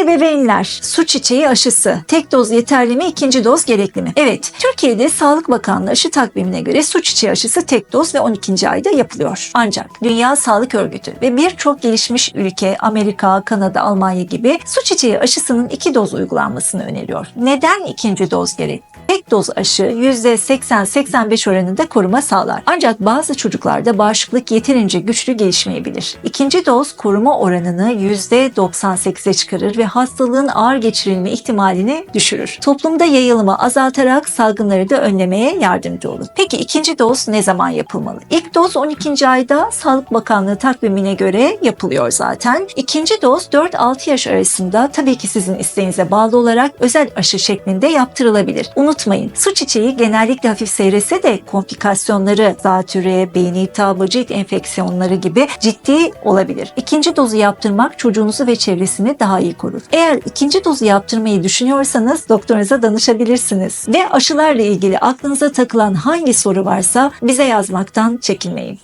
ebeveynler, su çiçeği aşısı. Tek doz yeterli mi, ikinci doz gerekli mi? Evet, Türkiye'de Sağlık Bakanlığı aşı takvimine göre su çiçeği aşısı tek doz ve 12. ayda yapılıyor. Ancak Dünya Sağlık Örgütü ve birçok gelişmiş ülke, Amerika, Kanada, Almanya gibi su çiçeği aşısının iki doz uygulanmasını öneriyor. Neden ikinci doz gerek? Doz aşı %80-85 oranında koruma sağlar. Ancak bazı çocuklarda bağışıklık yeterince güçlü gelişmeyebilir. İkinci doz koruma oranını %98'e çıkarır ve hastalığın ağır geçirilme ihtimalini düşürür. Toplumda yayılımı azaltarak salgınları da önlemeye yardımcı olur. Peki ikinci doz ne zaman yapılmalı? İlk doz 12. ayda Sağlık Bakanlığı takvimine göre yapılıyor zaten. İkinci doz 4-6 yaş arasında tabii ki sizin isteğinize bağlı olarak özel aşı şeklinde yaptırılabilir. Unutmayın su çiçeği genellikle hafif seyrese de komplikasyonları zatüre, beyin iltihabı, cilt enfeksiyonları gibi ciddi olabilir. İkinci dozu yaptırmak çocuğunuzu ve çevresini daha iyi korur. Eğer ikinci dozu yaptırmayı düşünüyorsanız doktorunuza danışabilirsiniz. Ve aşılarla ilgili aklınıza takılan hangi soru varsa bize yazmaktan çekinmeyin.